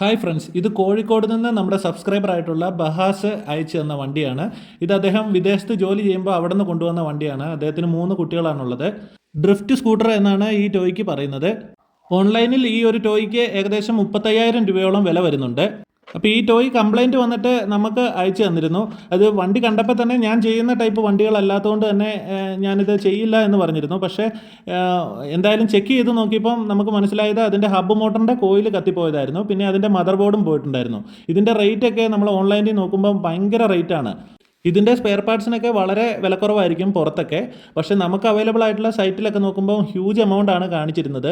Hi friends ഇത് കോഴിക്കോട് നിന്ന് നമ്മുടെ സബ്സ്ക്രൈബർ ആയിട്ടുള്ള ബഹാസ് അയച്ചു തന്ന വണ്ടിയാണ്. ഇത് അദ്ദേഹം വിദേശത്ത് ജോലി ചെയ്യുമ്പോൾ അവിടെ നിന്ന് കൊണ്ടുവന്ന വണ്ടിയാണ്. അദ്ദേഹത്തിന് മൂന്ന് കുട്ടികളാണുള്ളത്. ഡ്രിഫ്റ്റ് സ്കൂട്ടർ എന്നാണ് ഈ ടോയ്ക്ക് പറയുന്നത്. ഓൺലൈനിൽ ഈ ഒരു ടോയ്ക്ക് ഏകദേശം മുപ്പത്തയ്യായിരം രൂപയോളം വില വരുന്നുണ്ട്. അപ്പോൾ ഈ ടോയ് കംപ്ലൈന്റ് വന്നിട്ട് നമുക്ക് അയച്ചു തന്നിരുന്നു. അത് വണ്ടി കണ്ടപ്പോൾ തന്നെ ഞാൻ ചെയ്യുന്ന ടൈപ്പ് വണ്ടികളല്ലാത്തതുകൊണ്ട് തന്നെ ഞാനിത് ചെയ്യില്ല എന്ന് പറഞ്ഞിരുന്നു. പക്ഷേ എന്തായാലും ചെക്ക് ചെയ്ത് നോക്കിയപ്പം നമുക്ക് മനസ്സിലായത് അതിന്റെ ഹബ്ബ് മോട്ടറിന്റെ കോയിൽ കത്തിപ്പോയതായിരുന്നു. പിന്നെ അതിന്റെ മദർ ബോർഡും പോയിട്ടുണ്ടായിരുന്നു. ഇതിന്റെ റേറ്റൊക്കെ നമ്മൾ ഓൺലൈനിൽ നോക്കുമ്പോൾ ഭയങ്കര റേറ്റാണ് ഇതിന്റെ സ്പെയർ പാർട്സിനൊക്കെ വളരെ വിലക്കുറവായിരിക്കും പുറത്തൊക്കെ. പക്ഷേ നമുക്ക് അവൈലബിൾ ആയിട്ടുള്ള സൈറ്റിലൊക്കെ നോക്കുമ്പോൾ ഹ്യൂജ് എമൗണ്ട് ആണ് കാണിച്ചിരുന്നത്.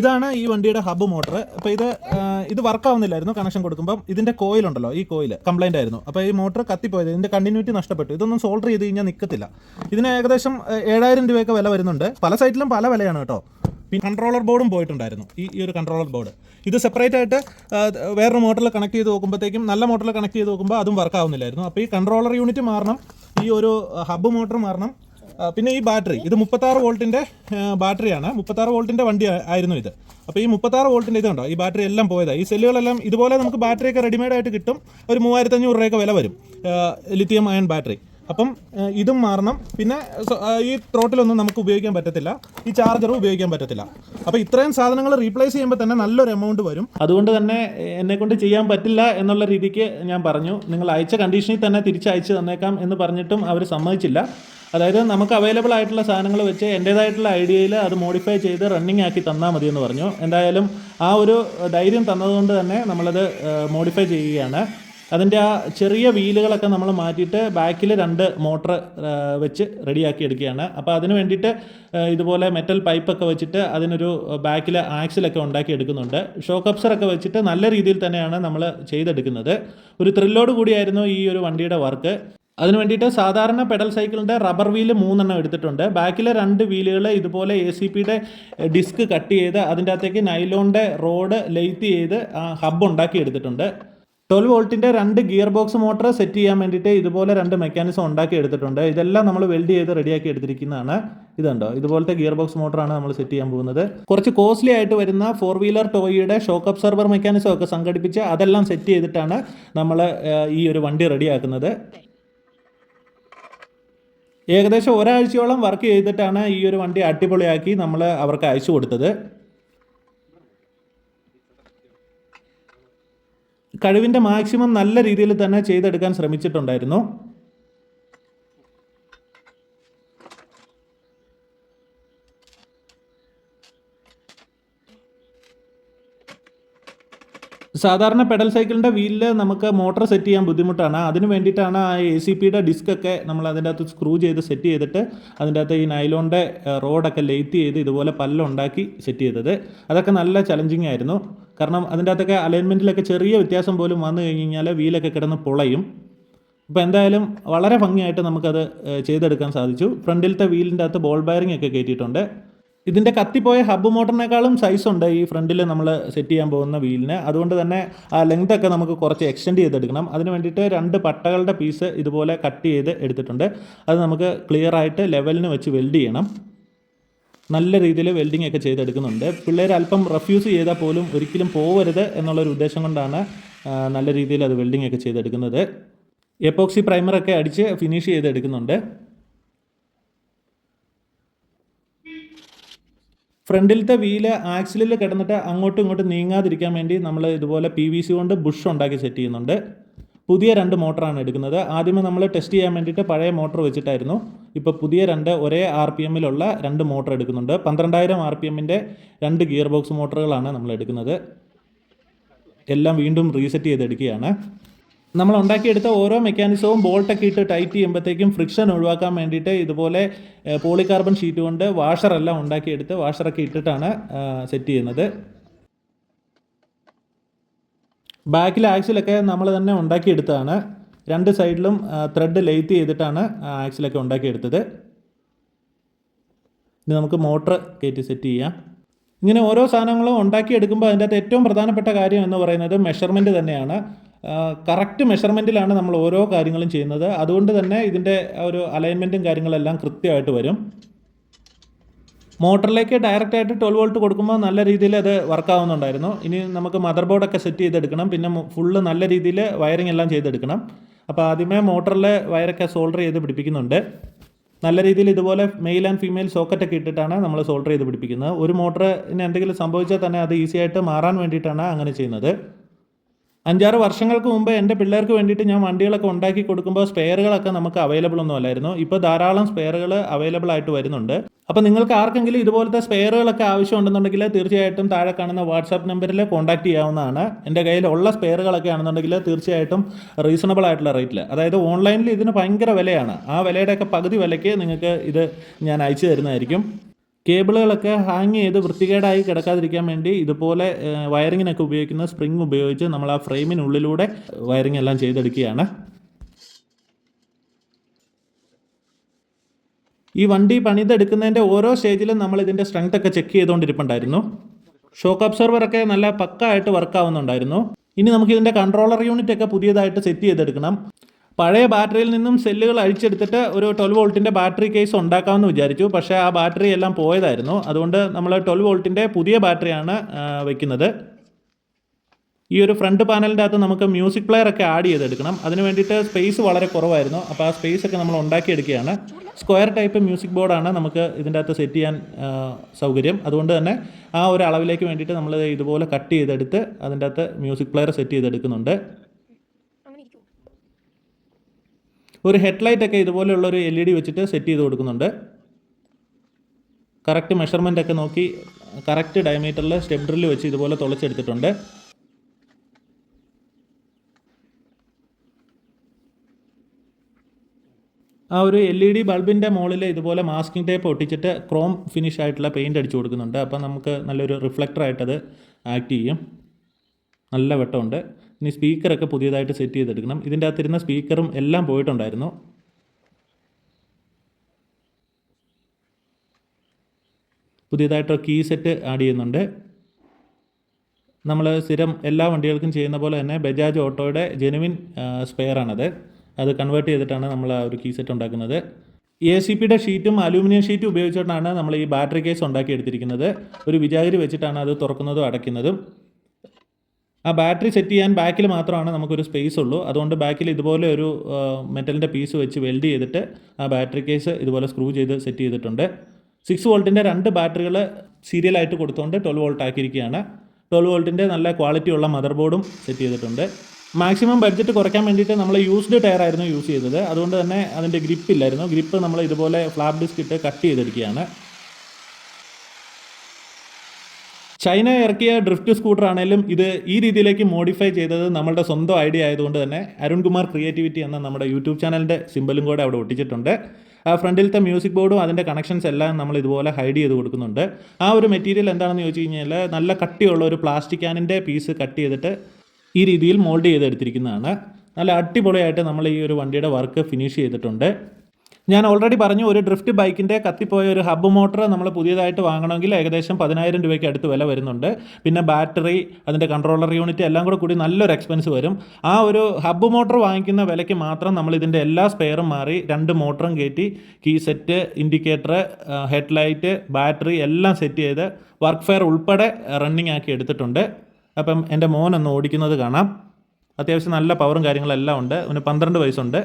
ഇതാണ് ഈ വണ്ടിയുടെ ഹബ് മോട്ടർ അപ്പോൾ ഇത് ഇത് വർക്ക് ആവുന്നില്ലായിരുന്നു കണക്ഷൻ കൊടുക്കുമ്പോൾ ഇതിന്റെ കോയിൽ ഉണ്ടല്ലോ ഈ കോയിൽ കംപ്ലൈന്റ് ആയിരുന്നു. അപ്പോൾ ഈ മോട്ടർ കത്തിപ്പോയത് ഇതിന്റെ കണ്ടിന്യൂറ്റി നഷ്ടപ്പെട്ടു. ഇതൊന്നും സോൾഡർ ചെയ്ത് കഴിഞ്ഞാൽ നിൽക്കത്തില്ല ഇതിന് ഏകദേശം ഏഴായിരം രൂപയൊക്കെ വില വരുന്നുണ്ട്. പല സൈറ്റിലും പല വിലയാണ് കേട്ടോ. പിന്നെ കൺട്രോളർ ബോർഡും പോയിട്ടുണ്ടായിരുന്നു. ഈ ഈ ഒരു കൺട്രോളർ ബോർഡ് ഇത് സെപ്പറേറ്റ് ആയിട്ട് വേറൊരു മോട്ടറിൽ കണക്ട് ചെയ്ത് നോക്കുമ്പോഴത്തേക്കും നല്ല മോട്ടറിൽ കണക്ട് ചെയ്ത് നോക്കുമ്പോൾ അതും വർക്ക് ആവുന്നില്ലായിരുന്നു. അപ്പോൾ ഈ കൺട്രോളർ യൂണിറ്റ് മാറണം ഈ ഒരു ഹബ്ബ് മോട്ടർ മാറണം. പിന്നെ ഈ ബാറ്ററി ഇത് മുപ്പത്താറ് വോൾട്ടിന്റെ ബാറ്ററിയാണ് മുപ്പത്താറ് വോൾട്ടിന്റെ വണ്ടി ആയിരുന്നു ഇത്. അപ്പോൾ ഈ മുപ്പത്താറ് വോൾട്ടിന്റെ ഇതുണ്ടോ ഈ ബാറ്ററി എല്ലാം പോയതാണ് ഈ സെല്ലുകളെല്ലാം ഇതുപോലെ നമുക്ക് ബാറ്ററിയൊക്കെ റെഡിമെയ്ഡായിട്ട് കിട്ടും. ഒരു മൂവായിരത്തഞ്ഞൂറ് രൂപയൊക്കെ വില വരും. ലിത്തിയം അയൺ ബാറ്ററി അപ്പം ഇതും മാറണം. പിന്നെ ഈ ത്രോട്ടിലൊന്നും നമുക്ക് ഉപയോഗിക്കാൻ പറ്റത്തില്ല. ഈ ചാർജറും ഉപയോഗിക്കാൻ പറ്റത്തില്ല. അപ്പോൾ ഇത്രയും സാധനങ്ങൾ റീപ്ലേസ് ചെയ്യുമ്പോൾ തന്നെ നല്ലൊരു എമൗണ്ട് വരും. അതുകൊണ്ട് തന്നെ എന്നെ കൊണ്ട് ചെയ്യാൻ പറ്റില്ല എന്നുള്ള രീതിക്ക് ഞാൻ പറഞ്ഞു. നിങ്ങൾ അയച്ച കണ്ടീഷനിൽ തന്നെ തിരിച്ചയച്ച് തന്നേക്കാം എന്ന് പറഞ്ഞിട്ടും അവർ സമ്മതിച്ചില്ല. അതായത് നമുക്ക് അവൈലബിൾ ആയിട്ടുള്ള സാധനങ്ങൾ വെച്ച് എന്റേതായിട്ടുള്ള ഐഡിയയിൽ അത് മോഡിഫൈ ചെയ്ത് റണ്ണിങ് ആക്കി തന്നാൽ മതി എന്ന് പറഞ്ഞു. എന്തായാലും ആ ഒരു ധൈര്യം തന്നതുകൊണ്ട് തന്നെ നമ്മളത് മോഡിഫൈ ചെയ്യുകയാണ്. അതിന്റെ ആ ചെറിയ വീലുകളൊക്കെ നമ്മൾ മാറ്റിയിട്ട് ബാക്കിൽ രണ്ട് മോട്ടർ വെച്ച് റെഡിയാക്കി എടുക്കുകയാണ്. അപ്പോൾ അതിന് വേണ്ടിയിട്ട് ഇതുപോലെ മെറ്റൽ പൈപ്പൊക്കെ വെച്ചിട്ട് അതിനൊരു ബാക്കിൽ ആക്സിലൊക്കെ ഉണ്ടാക്കി എടുക്കുന്നുണ്ട്. ഷോക്ക് അപ്സറൊക്കെ വെച്ചിട്ട് നല്ല രീതിയിൽ തന്നെയാണ് നമ്മൾ ചെയ്തെടുക്കുന്നത്. ഒരു ത്രില്ലോട് കൂടിയായിരുന്നു ഈ ഒരു വണ്ടിയുടെ വർക്ക്. അതിന് വേണ്ടിയിട്ട് സാധാരണ പെഡൽ സൈക്കിളിന്റെ റബ്ബർ വീൽ മൂന്നെണ്ണം എടുത്തിട്ടുണ്ട്. ബാക്കിലെ രണ്ട് വീലുകൾ ഇതുപോലെ എ സി പിയുടെ ഡിസ്ക് കട്ട് ചെയ്ത് അതിന്റെ അകത്തേക്ക് നൈലോണിന്റെ റോഡ് ലെയ്ത്ത് ചെയ്ത് ഹബ്ബ് ഉണ്ടാക്കി എടുത്തിട്ടുണ്ട്. ട്വൽവ് വോൾട്ടിന്റെ രണ്ട് ഗിയർ ബോക്സ് മോട്ടർ സെറ്റ് ചെയ്യാൻ വേണ്ടിയിട്ട് ഇതുപോലെ രണ്ട് മെക്കാനിസം ഉണ്ടാക്കി എടുത്തിട്ടുണ്ട്. ഇതെല്ലാം നമ്മൾ വെൽഡ് ചെയ്ത് റെഡിയാക്കി എടുത്തിരിക്കുന്നതാണ്. ഇതുണ്ടോ ഇതുപോലത്തെ ഗിയർ ബോക്സ് മോട്ടറാണ് നമ്മൾ സെറ്റ് ചെയ്യാൻ പോകുന്നത്. കുറച്ച് കോസ്റ്റ്ലി ആയിട്ട് വരുന്ന ഫോർ വീലർ ടോയിയുടെ ഷോക്ക് അബ്സർവർ മെക്കാനിസം ഒക്കെ സംഘടിപ്പിച്ച് അതെല്ലാം സെറ്റ് ചെയ്തിട്ടാണ് നമ്മൾ ഈ ഒരു വണ്ടി റെഡിയാക്കുന്നത്. ഏകദേശം ഒരാഴ്ചയോളം വർക്ക് ചെയ്തിട്ടാണ് ഈ ഒരു വണ്ടി അടിപൊളിയാക്കി നമ്മൾ അവർക്ക് അയച്ചു കൊടുത്തത്. കഴിവിന്റെ മാക്സിമം നല്ല രീതിയിൽ തന്നെ ചെയ്തെടുക്കാൻ ശ്രമിച്ചിട്ടുണ്ടായിരുന്നു. സാധാരണ പെഡൽ സൈക്കിളിന്റെ വീലിൽ നമുക്ക് മോട്ടർ സെറ്റ് ചെയ്യാൻ ബുദ്ധിമുട്ടാണ്. അതിന് വേണ്ടിയിട്ടാണ് ആ എ സി പിയുടെ ഡിസ്കൊക്കെ നമ്മൾ അതിന്റെ അകത്ത് സ്ക്രൂ ചെയ്ത് സെറ്റ് ചെയ്തിട്ട് അതിന്റെ അകത്ത് ഈ നൈലോണിന്റെ റോഡൊക്കെ ലെയ്ത്ത് ചെയ്ത് ഇതുപോലെ പല്ലുണ്ടാക്കി സെറ്റ് ചെയ്തത്. അതൊക്കെ നല്ല ചലഞ്ചിങ് ആയിരുന്നു. കാരണം അതിന്റെ അകത്തൊക്കെ അലൈൻമെന്റിലൊക്കെ ചെറിയ വ്യത്യാസം പോലും വന്നു കഴിഞ്ഞ് കഴിഞ്ഞാൽ വീലൊക്കെ കിടന്ന് പൊളയും. അപ്പോൾ എന്തായാലും വളരെ ഭംഗിയായിട്ട് നമുക്കത് ചെയ്തെടുക്കാൻ സാധിച്ചു. ഫ്രണ്ടിലത്തെ വീലിന്റെ അകത്ത് ബോൾ ബയറിംഗ് ഒക്കെ കയറ്റിയിട്ടുണ്ട്. ഇതിന്റെ കത്തിപ്പോയ ഹബ്ബ് മോട്ടറിനേക്കാളും സൈസ് ഉണ്ട് ഈ ഫ്രണ്ടിൽ നമ്മൾ സെറ്റ് ചെയ്യാൻ പോകുന്ന വീലിന്. അതുകൊണ്ട് തന്നെ ആ ലെങ്ത് ഒക്കെ നമുക്ക് കുറച്ച് എക്സ്റ്റെൻഡ് ചെയ്തെടുക്കണം. അതിന് വേണ്ടിയിട്ട് രണ്ട് പട്ടകളുടെ പീസ് ഇതുപോലെ കട്ട് ചെയ്ത് എടുത്തിട്ടുണ്ട്. അത് നമുക്ക് ക്ലിയർ ആയിട്ട് ലെവലിന് വെച്ച് വെൽഡ് ചെയ്യണം. നല്ല രീതിയിൽ വെൽഡിംഗ് ഒക്കെ ചെയ്തെടുക്കുന്നുണ്ട്. പിള്ളേർ അല്പം റെഫ്യൂസ് ചെയ്താൽ പോലും ഒരിക്കലും പോവരുത് എന്നുള്ളൊരു ഉദ്ദേശം കൊണ്ടാണ് നല്ല രീതിയിൽ അത് വെൽഡിംഗ് ഒക്കെ ചെയ്തെടുക്കുന്നത്. എപ്പോക്സി പ്രൈമറൊക്കെ അടിച്ച് ഫിനിഷ് ചെയ്തെടുക്കുന്നുണ്ട്. ഫ്രണ്ടിലത്തെ വീൽ ആക്സിലിൽ കിടന്നിട്ട് അങ്ങോട്ടും ഇങ്ങോട്ടും നീങ്ങാതിരിക്കാൻ വേണ്ടി നമ്മൾ ഇതുപോലെ പി വി സി കൊണ്ട് ബുഷ് ഉണ്ടാക്കി സെറ്റ് ചെയ്യുന്നുണ്ട്. പുതിയ രണ്ട് മോട്ടറാണ് എടുക്കുന്നത്. ആദ്യമേ നമ്മൾ ടെസ്റ്റ് ചെയ്യാൻ വേണ്ടിയിട്ട് പഴയ മോട്ടർ വെച്ചിട്ടായിരുന്നു. ഇപ്പോൾ പുതിയ രണ്ട് ഒരേ ആർ പി എമ്മിലുള്ള രണ്ട് മോട്ടർ എടുക്കുന്നുണ്ട്. പന്ത്രണ്ടായിരം ആർ പി എമ്മിന്റെ രണ്ട് ഗിയർ ബോക്സ് മോട്ടറുകളാണ് നമ്മൾ എടുക്കുന്നത്. എല്ലാം വീണ്ടും റീസെറ്റ് ചെയ്തെടുക്കുകയാണ്. നമ്മൾ ഉണ്ടാക്കിയെടുത്ത ഓരോ മെക്കാനിസവും ബോൾട്ടൊക്കെ ഇട്ട് ടൈറ്റ് ചെയ്യുമ്പോഴത്തേക്കും ഫ്രിക്ഷൻ ഒഴിവാക്കാൻ വേണ്ടിയിട്ട് ഇതുപോലെ പോളികാർബൺ ഷീറ്റ് കൊണ്ട് വാഷറെല്ലാം ഉണ്ടാക്കിയെടുത്ത് വാഷറൊക്കെ ഇട്ടിട്ടാണ് സെറ്റ് ചെയ്യുന്നത്. ബാക്കിലെ ആക്സിലൊക്കെ നമ്മൾ തന്നെ ഉണ്ടാക്കിയെടുത്തതാണ്. രണ്ട് സൈഡിലും ത്രെഡ് ലെയ്ത്ത് ചെയ്തിട്ടാണ് ആക്സിലൊക്കെ ഉണ്ടാക്കിയെടുത്തത്. ഇനി നമുക്ക് മോട്ടർ കയറ്റി സെറ്റ് ചെയ്യാം. ഇങ്ങനെ ഓരോ സാധനങ്ങളും ഉണ്ടാക്കിയെടുക്കുമ്പോൾ അതിന്റെ അകത്ത് ഏറ്റവും പ്രധാനപ്പെട്ട കാര്യം എന്ന് പറയുന്നത് മെഷർമെന്റ് തന്നെയാണ്. കറക്റ്റ് മെഷർമെന്റിലാണ് നമ്മൾ ഓരോ കാര്യങ്ങളും ചെയ്യുന്നത്. അതുകൊണ്ട് തന്നെ ഇതിന്റെ ഒരു അലൈൻമെന്റും കാര്യങ്ങളെല്ലാം കൃത്യമായിട്ട് വരും. മോട്ടറിലേക്ക് ഡയറക്റ്റ് ആയിട്ട് ട്വൽവ് വോൾട്ട് കൊടുക്കുമ്പോൾ നല്ല രീതിയിൽ അത് വർക്ക് ആവുന്നുണ്ടായിരുന്നു. ഇനി നമുക്ക് മദർ ബോർഡൊക്കെ സെറ്റ് ചെയ്തെടുക്കണം. പിന്നെ ഫുള്ള് നല്ല രീതിയിൽ വയറിംഗ് എല്ലാം ചെയ്തെടുക്കണം. അപ്പോൾ ആദ്യമേ മോട്ടറിൽ വയറൊക്കെ സോൾഡർ ചെയ്ത് പിടിപ്പിക്കുന്നുണ്ട്. നല്ല രീതിയിൽ ഇതുപോലെ മെയിൽ ആൻഡ് ഫീമെയിൽ സോക്കറ്റൊക്കെ ഇട്ടിട്ടാണ് നമ്മൾ സോൾഡർ ചെയ്ത് പിടിപ്പിക്കുന്നത്. ഒരു മോട്ടറിന് എന്തെങ്കിലും സംഭവിച്ചാൽ തന്നെ അത് ഈസി ആയിട്ട് മാറാൻ വേണ്ടിയിട്ടാണ് അങ്ങനെ ചെയ്യുന്നത്. അഞ്ചാറ് വർഷങ്ങൾക്ക് മുമ്പ് എന്റെ പിള്ളേർക്ക് വേണ്ടിയിട്ട് ഞാൻ വണ്ടികളൊക്കെ ഉണ്ടാക്കി കൊടുക്കുമ്പോൾ സ്പെയറുകളൊക്കെ നമുക്ക് അവൈലബിൾ ഒന്നും അല്ലായിരുന്നു. ഇപ്പോൾ ധാരാളം സ്പെയറുകൾ അവൈലബിൾ ആയിട്ട് വരുന്നുണ്ട്. അപ്പോൾ നിങ്ങൾക്ക് ആർക്കെങ്കിലും ഇതുപോലത്തെ സ്പെയറുകളൊക്കെ ആവശ്യമുണ്ടെന്നുണ്ടെങ്കിൽ തീർച്ചയായിട്ടും താഴെ കാണുന്ന വാട്സാപ്പ് നമ്പറിൽ കോൺടാക്ട് ചെയ്യാവുന്നതാണ്. എന്റെ കയ്യിലുള്ള സ്പെയറുകളൊക്കെ ആണെന്നുണ്ടെങ്കിൽ തീർച്ചയായിട്ടും റീസണബിൾ ആയിട്ടുള്ള റേറ്റിൽ അതായത് ഓൺലൈനിൽ ഇതിന് ഭയങ്കര വിലയാണ്. ആ വിലയുടെയൊക്കെ പകുതി വിലയ്ക്ക് നിങ്ങൾക്ക് ഇത് ഞാൻ അയച്ചു തരുന്നതായിരിക്കും. കേബിളുകളൊക്കെ ഹാങ് ചെയ്ത് വൃത്തികേടായി കിടക്കാതിരിക്കാൻ വേണ്ടി ഇതുപോലെ വയറിങ്ങിനൊക്കെ ഉപയോഗിക്കുന്ന സ്പ്രിങ് ഉപയോഗിച്ച് നമ്മൾ ആ ഫ്രെയിമിനുള്ളിലൂടെ വയറിങ് എല്ലാം ചെയ്തെടുക്കുകയാണ്. ഈ വണ്ടി പണിതെടുക്കുന്നതിന്റെ ഓരോ സ്റ്റേജിലും നമ്മൾ ഇതിന്റെ സ്ട്രെങ്ത് ഒക്കെ ചെക്ക് ചെയ്തുകൊണ്ടിരിപ്പുണ്ടായിരുന്നു. ഷോക്ക് അബ്സർവർ ഒക്കെ നല്ല പക്ക ആയിട്ട് വർക്ക് ആവുന്നുണ്ടായിരുന്നു. ഇനി നമുക്ക് ഇതിന്റെ കൺട്രോളർ യൂണിറ്റ് ഒക്കെ പുതിയതായിട്ട് സെറ്റ് ചെയ്തെടുക്കണം. പഴയ ബാറ്ററിയിൽ നിന്നും സെല്ലുകൾ അഴിച്ചെടുത്തിട്ട് ഒരു ട്വൽവ് വോൾട്ടിന്റെ ബാറ്ററി കേസ് ഉണ്ടാക്കാമെന്ന് വിചാരിച്ചു. പക്ഷേ ആ ബാറ്ററി എല്ലാം പോയതായിരുന്നു. അതുകൊണ്ട് നമ്മൾ ട്വൽവ് വോൾട്ടിന്റെ പുതിയ ബാറ്ററിയാണ് വെക്കുന്നത്. ഈ ഒരു ഫ്രണ്ട് പാനലിന്റെ അകത്ത് നമുക്ക് മ്യൂസിക് പ്ലെയർ ഒക്കെ ആഡ് ചെയ്തെടുക്കണം. അതിന് വേണ്ടിയിട്ട് സ്പേസ് വളരെ കുറവായിരുന്നു. അപ്പോൾ ആ സ്പേസ് ഒക്കെ നമ്മൾ ഉണ്ടാക്കിയെടുക്കുകയാണ്. സ്ക്വയർ ടൈപ്പ് മ്യൂസിക് ബോർഡാണ് നമുക്ക് ഇതിന്റെ അകത്ത് സെറ്റ് ചെയ്യാൻ സൗകര്യം. അതുകൊണ്ട് തന്നെ ആ ഒരു അളവിലേക്ക് വേണ്ടിയിട്ട് നമ്മൾ ഇതുപോലെ കട്ട് ചെയ്തെടുത്ത് അതിന്റെ അകത്ത് മ്യൂസിക് പ്ലെയർ സെറ്റ് ചെയ്തെടുക്കുന്നുണ്ട് അങ്ങനെ ഇരിക്കും ഒരു ഹെഡ്ലൈറ്റ് ഒക്കെ ഇതുപോലെയുള്ള ഒരു എൽ ഇ ഡി വെച്ചിട്ട് സെറ്റ് ചെയ്ത് കൊടുക്കുന്നുണ്ട്. കറക്റ്റ് മെഷർമെന്റ് ഒക്കെ നോക്കി കറക്റ്റ് ഡയമീറ്ററിൽ സ്റ്റെപ്പ് ഡ്രില്ല് വെച്ച് ഇതുപോലെ തുളച്ചെടുത്തിട്ടുണ്ട്. ആ ഒരു എൽ ഇ ഡി ബൾബിന്റെ മുകളിൽ ഇതുപോലെ മാസ്കിംഗ് ടേപ്പ് ഒട്ടിച്ചിട്ട് ക്രോം ഫിനിഷ് ആയിട്ടുള്ള പെയിന്റ് അടിച്ചു കൊടുക്കുന്നുണ്ട്. അപ്പോൾ നമുക്ക് നല്ലൊരു റിഫ്ലക്ടറായിട്ടത് ആക്ട് ചെയ്യും. നല്ല വെട്ടമുണ്ട്. ഇനി സ്പീക്കറൊക്കെ പുതിയതായിട്ട് സെറ്റ് ചെയ്തെടുക്കണം. ഇതിന്റെ അകത്തിരുന്ന സ്പീക്കറും എല്ലാം പോയിട്ടുണ്ടായിരുന്നു. പുതിയതായിട്ട് കീ സെറ്റ് ആഡ് ചെയ്യുന്നുണ്ട്. നമ്മൾ സ്ഥിരം എല്ലാ വണ്ടികൾക്കും ചെയ്യുന്ന പോലെ തന്നെ ബജാജ് ഓട്ടോയുടെ ജെനുവിൻ സ്പെയറാണത്. അത് കൺവേർട്ട് ചെയ്തിട്ടാണ് നമ്മൾ ആ ഒരു കീ സെറ്റ് ഉണ്ടാക്കുന്നത്. എ സി പിയുടെ ഷീറ്റും അലൂമിനിയം ഷീറ്റും ഉപയോഗിച്ചിട്ടാണ് നമ്മൾ ഈ ബാറ്ററി കേസ് ഉണ്ടാക്കിയെടുത്തിരിക്കുന്നത്. ഒരു വിജാഗിരി വെച്ചിട്ടാണ് അത് തുറക്കുന്നതും അടയ്ക്കുന്നതും. ആ ബാറ്ററി സെറ്റ് ചെയ്യാൻ ബാക്കിൽ മാത്രമാണ് നമുക്കൊരു സ്പേസ് ഉള്ളൂ. അതുകൊണ്ട് ബാക്കിൽ ഇതുപോലെ ഒരു മെറ്റലിന്റെ പീസ് വെച്ച് വെൽഡ് ചെയ്തിട്ട് ആ ബാറ്ററി കേസ് ഇതുപോലെ സ്ക്രൂ ചെയ്ത് സെറ്റ് ചെയ്തിട്ടുണ്ട്. സിക്സ് വോൾട്ടിന്റെ രണ്ട് ബാറ്ററികൾ സീരിയലായിട്ട് കൊടുത്തുകൊണ്ട് ട്വൽവ് വോൾട്ട് ആക്കിയിരിക്കുകയാണ്. ട്വൽവ് വോൾട്ടിന്റെ നല്ല ക്വാളിറ്റി ഉള്ള മദർ ബോർഡും സെറ്റ് ചെയ്തിട്ടുണ്ട്. മാക്സിമം ബഡ്ജറ്റ് കുറയ്ക്കാൻ വേണ്ടിയിട്ട് നമ്മൾ യൂസ്ഡ് ടയർ ആയിരുന്നു യൂസ് ചെയ്തത്. അതുകൊണ്ട് തന്നെ അതിന്റെ ഗ്രിപ്പ് ഇല്ലായിരുന്നു. ഗ്രിപ്പ് നമ്മൾ ഇതുപോലെ ഫ്ലാപ്പ് ഡിസ്ക് ഇട്ട് കട്ട് ചെയ്തെടുക്കുകയാണ് ചൈന ഇറക്കിയ ഡ്രിഫ്റ്റ് സ്കൂട്ടർ ആണെങ്കിലും ഇത് ഈ രീതിയിലേക്ക് മോഡിഫൈ ചെയ്തത് നമ്മുടെ സ്വന്തം ഐഡിയ ആയതുകൊണ്ട് തന്നെ അരുൺകുമാർ ക്രിയേറ്റിവിറ്റി എന്ന നമ്മുടെ യൂട്യൂബ് ചാനലിന്റെ സിമ്പലും കൂടെ അവിടെ ഒട്ടിച്ചിട്ടുണ്ട്. ആ ഫ്രണ്ടിലത്തെ മ്യൂസിക് ബോർഡും അതിന്റെ കണക്ഷൻസ് എല്ലാം നമ്മൾ ഇതുപോലെ ഹൈഡ് ചെയ്ത് കൊടുക്കുന്നുണ്ട്. ആ ഒരു മെറ്റീരിയൽ എന്താണെന്ന് ചോദിച്ചു കഴിഞ്ഞാൽ നല്ല കട്ടിയുള്ള ഒരു പ്ലാസ്റ്റിക് ക്യാനിന്റെ പീസ് കട്ട് ചെയ്തിട്ട് ഈ രീതിയിൽ മോൾഡ് ചെയ്തെടുത്തിരിക്കുന്നതാണ്. നല്ല അടിപൊളിയായിട്ട് നമ്മൾ ഈ ഒരു വണ്ടിയുടെ വർക്ക് ഫിനിഷ് ചെയ്തിട്ടുണ്ട്. ഞാൻ ഓൾറെഡി പറഞ്ഞു ഒരു ഡ്രിഫ്റ്റ് ബൈക്കിന്റെ കത്തിപ്പോയ ഒരു ഹബ്ബ് മോട്ടർ നമ്മൾ പുതിയതായിട്ട് വാങ്ങണമെങ്കിൽ ഏകദേശം പതിനായിരം രൂപയ്ക്ക് അടുത്ത് വില വരുന്നുണ്ട്. പിന്നെ ബാറ്ററി അതിന്റെ കൺട്രോളർ യൂണിറ്റ് എല്ലാം കൂടെ കൂടി നല്ലൊരു എക്സ്പെൻസ് വരും. ആ ഒരു ഹബ്ബ് മോട്ടർ വാങ്ങിക്കുന്ന വിലയ്ക്ക് മാത്രം നമ്മൾ ഇതിന്റെ എല്ലാ സ്പെയറും മാറി രണ്ട് മോട്ടറും കയറ്റി key set indicator headlight battery എല്ലാം സെറ്റ് ചെയ്ത് വർക്ക് ഫെയർ ഉൾപ്പെടെ റണ്ണിങ് ആക്കി എടുത്തിട്ടുണ്ട്. അപ്പം എന്റെ മോൻ ഒന്ന് ഓടിക്കുന്നത് കാണാം. അത്യാവശ്യം നല്ല പവറും കാര്യങ്ങളെല്ലാം ഉണ്ട്. അവന് പന്ത്രണ്ട് വയസ്സുണ്ട്.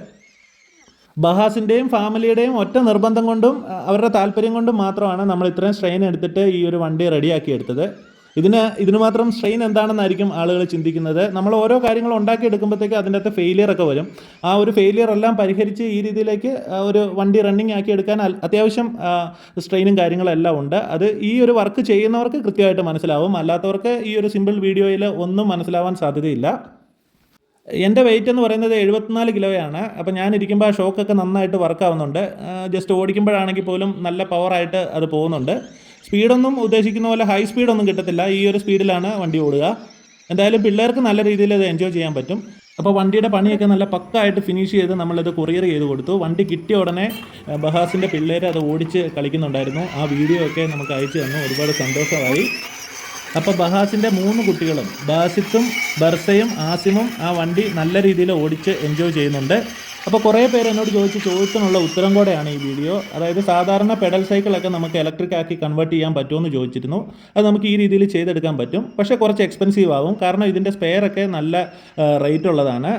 ബഹാസിന്റെയും ഫാമിലിയുടെയും ഒറ്റ നിർബന്ധം കൊണ്ടും അവരുടെ താല്പര്യം കൊണ്ടും മാത്രമാണ് നമ്മൾ ഇത്രയും സ്ട്രെയിൻ എടുത്തിട്ട് ഈ ഒരു വണ്ടി റെഡിയാക്കി എടുത്തത്. ഇതിന് ഇതിന് മാത്രം സ്ട്രെയിൻ എന്താണെന്നായിരിക്കും ആളുകൾ ചിന്തിക്കുന്നത്. നമ്മൾ ഓരോ കാര്യങ്ങൾ ഉണ്ടാക്കിയെടുക്കുമ്പോഴത്തേക്ക് അതിന്റെ അകത്ത് ഫെയിലിയർ ഒക്കെ വരും. ആ ഒരു ഫെയിലിയർ എല്ലാം പരിഹരിച്ച് ഈ രീതിയിലേക്ക് ഒരു വണ്ടി റണ്ണിങ് ആക്കി എടുക്കാൻ അത്യാവശ്യം സ്ട്രെയിനും കാര്യങ്ങളെല്ലാം ഉണ്ട്. അത് ഈ ഒരു വർക്ക് ചെയ്യുന്നവർക്ക് കൃത്യമായിട്ട് മനസ്സിലാവും. അല്ലാത്തവർക്ക് ഈ ഒരു സിമ്പിൾ വീഡിയോയിൽ ഒന്നും മനസ്സിലാവാൻ സാധ്യതയില്ല. എന്റെ വെയിറ്റ് എന്ന് പറയുന്നത് എഴുപത്തിനാല് കിലോയാണ്. അപ്പോൾ ഞാൻ ഇരിക്കുമ്പോൾ ആ ഷോക്കൊക്കെ നന്നായിട്ട് വർക്കാവുന്നുണ്ട് ജസ്റ്റ് ഓടിക്കുമ്പോഴാണെങ്കിൽ പോലും നല്ല പവറായിട്ട് അത് പോകുന്നുണ്ട്. സ്പീഡൊന്നും ഉദ്ദേശിക്കുന്ന പോലെ ഹൈ സ്പീഡൊന്നും കിട്ടത്തില്ല. ഈ ഒരു സ്പീഡിലാണ് വണ്ടി ഓടുക. എന്തായാലും പിള്ളേർക്ക് നല്ല രീതിയിൽ അത് എൻജോയ് ചെയ്യാൻ പറ്റും. അപ്പോൾ വണ്ടിയുടെ പണിയൊക്കെ നല്ല പക്കായിട്ട് ഫിനിഷ് ചെയ്ത് നമ്മളിത് കൊറിയർ ചെയ്ത് കൊടുത്തു. വണ്ടി കിട്ടിയ ഉടനെ ബഹാസിന്റെ പിള്ളേർ അത് ഓടിച്ച് കളിക്കുന്നുണ്ടായിരുന്നു. ആ വീഡിയോ ഒക്കെ നമുക്ക് അയച്ചു തന്നു. ഒരുപാട് സന്തോഷമായി. അപ്പോൾ ബഹാസിന്റെ മൂന്ന് കുട്ടികളും ബാസിത്തും ബർസയും ആസിമും ആ വണ്ടി നല്ല രീതിയിൽ ഓടിച്ച് എൻജോയ് ചെയ്യുന്നുണ്ട്. അപ്പോൾ കുറേ പേര് എന്നോട് ചോദിച്ച ചോദ്യത്തിനുള്ള ഉത്തരം കൂടെയാണ് ഈ വീഡിയോ അതായത് സാധാരണ പെഡൽ സൈക്കിളൊക്കെ നമുക്ക് ഇലക്ട്രിക് ആക്കി കൺവേർട്ട് ചെയ്യാൻ പറ്റുമെന്ന് ചോദിച്ചിരുന്നു. അത് നമുക്ക് ഈ രീതിയിൽ ചെയ്തെടുക്കാൻ പറ്റും. പക്ഷേ കുറച്ച് എക്സ്പെൻസീവ് ആവും. കാരണം ഇതിന്റെ സ്പെയറൊക്കെ നല്ല റേറ്റ് ഉള്ളതാണ്.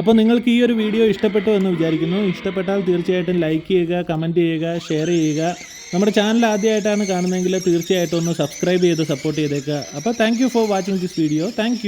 അപ്പോൾ നിങ്ങൾക്ക് ഈ ഒരു വീഡിയോ ഇഷ്ടപ്പെട്ടു എന്ന് വിചാരിക്കുന്നു. ഇഷ്ടപ്പെട്ടാൽ തീർച്ചയായിട്ടും ലൈക്ക് ചെയ്യുക കമന്റ് ചെയ്യുക ഷെയർ ചെയ്യുക. നമ്മുടെ ചാനൽ ആദ്യമായിട്ടാണ് കാണുന്നതെങ്കിൽ തീർച്ചയായിട്ടും ഒന്ന് സബ്സ്ക്രൈബ് ചെയ്ത് സപ്പോർട്ട് ചെയ്തേക്കുക അപ്പോൾ thank for watching this video thank